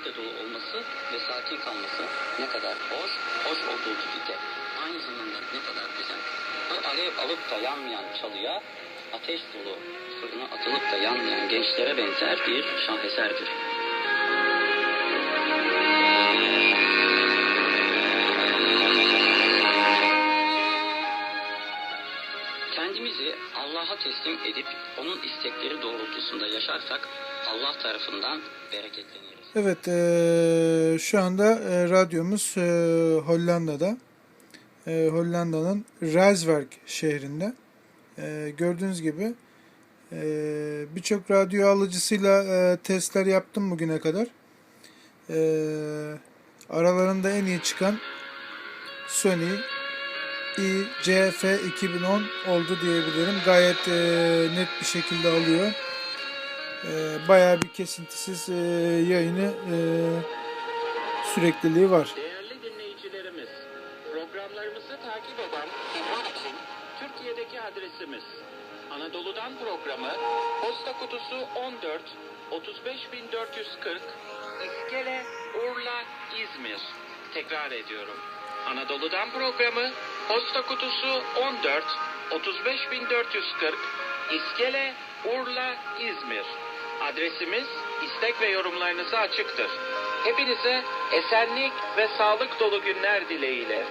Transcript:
esenlikle dolu olması ve sakin kalması ne kadar hoş, hoş olduğu gibi de aynı zamanda ne kadar güzel. Bu alev alıp da yanmayan çalıya, ateş dolu fırına atılıp da yanmayan gençlere benzer bir şaheserdir. Kendimizi Allah'a teslim edip onun istekleri doğrultusunda yaşarsak Allah tarafından bereketleniriz. Evet, eee, şu anda eee, radyomuz eee, Hollanda'da. Eee, Hollanda'nın Rijswijk şehrinde. Eee, gördüğünüz gibi eee, birçok radyo alıcısıyla eee, testler yaptım bugüne kadar. Eee, aralarında en iyi çıkan Sony ICF 2010 oldu diyebilirim. Gayet eee, net bir şekilde alıyor. Eee, bayağı bir kesintisiz eee, yayını eee, sürekliliği var. Değerli dinleyicilerimiz, programlarımızı takip eden sizler için Türkiye'deki adresimiz Anadolu'dan programı posta kutusu 14 35440 İskele Urla İzmir. Tekrar ediyorum. Anadolu'dan programı posta kutusu 14 35440 İskele Urla İzmir. Adresimiz istek ve yorumlarınıza açıktır. Hepinize esenlik ve sağlık dolu günler dileğiyle.